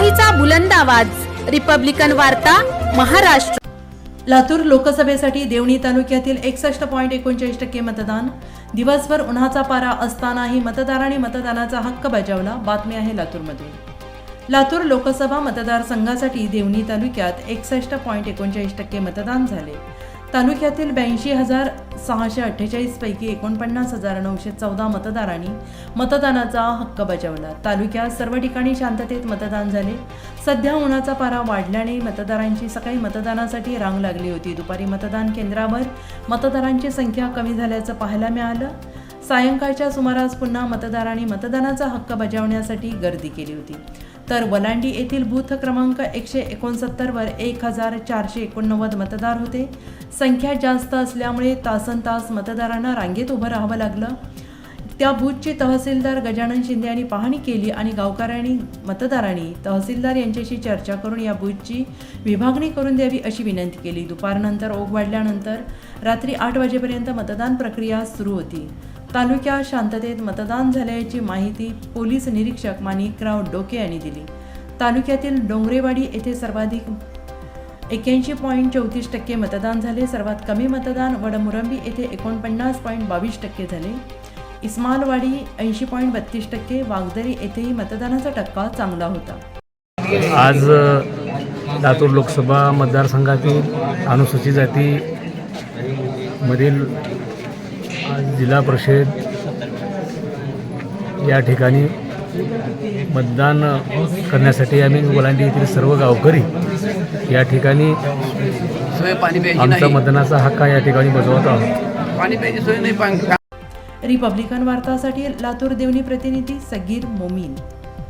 लोकशाहीचा बुलंद आवाज. रिपब्लिकन वार्ता महाराष्ट्र. लातूर लोकसभेसाठी देवणी तालुक्यातील एकसष्ट पॉईंट एकोणचाळीस टक्के मतदान. दिवसभर उन्हाचा पारा असतानाही मतदारांनी मतदानाचा हक्क बजावला. बातमी आहे लातूरमधून लातूर लोकसभा मतदारसंघासाठी देवणी तालुक्यात एकसष्ट पॉईंट एकोणचाळीस टक्के मतदान झाले. तालुक्यातील ब्याऐंशी हजार सहाशे अठ्ठेचाळीसपैकी एकोणपन्नास हजार नऊशे चौदा मतदारांनी मतदानाचा हक्क बजावला. तालुक्यात सर्व ठिकाणी शांततेत मतदान झाले. सध्या उन्हाचा पारा वाढल्याने मतदारांची सकाळी मतदानासाठी रांग लागली होती. दुपारी मतदान केंद्रावर मतदारांची संख्या कमी झाल्याचं पाहायला मिळालं. सायंकाळच्या सुमारास पुन्हा मतदारांनी मतदानाचा हक्क बजावण्यासाठी गर्दी केली होती. तर वलांडी येथील बूथ क्रमांक एकशे एकोणसत्तरवर एक हजार चारशे एकोणनव्वद मतदार होते. संख्या जास्त असल्यामुळे तासन तास मतदारांना रांगेत उभं राहावं लागलं. त्या बूथची तहसीलदार गजानन शिंदे यांनी पाहणी केली आणि गावकऱ्यांनी मतदारांनी तहसीलदार यांच्याशी चर्चा करून या बूथची विभागणी करून द्यावी अशी विनंती केली. दुपारनंतर ओघ वाढल्यानंतर रात्री आठ वाजेपर्यंत मतदान प्रक्रिया सुरू होती. तालुक्यात शांततेत मतदान झाल्याची माहिती पोलीस निरीक्षक माणिकराव डोके यांनी दिली. तालुक्यातील डोंगरेवाडी येथे सर्वाधिक एक्याऐंशी पॉईंट चौतीस टक्के मतदान झाले. सर्वात कमी मतदान वडमुरंबी येथे एकोणपन्नास पॉईंट बावीस टक्के झाले. इस्मालवाडी ऐंशी पॉईंट बत्तीस टक्के. वागदरी येथेही मतदानाचा टक्का चांगला होता. आज लातूर लोकसभा मतदारसंघातील अनुसूचित जाती मधील जिल्हा परिषद या ठिकाणी मतदान करण्यासाठी आम्ही वलांडी येथील सर्व गावकरी या ठिकाणी आमचा नाही. मतदानाचा हक्क या ठिकाणी बजावत आहोत. रिपब्लिकन वार्तासाठी लातूर देवणी प्रतिनिधी सगीर मोमीन.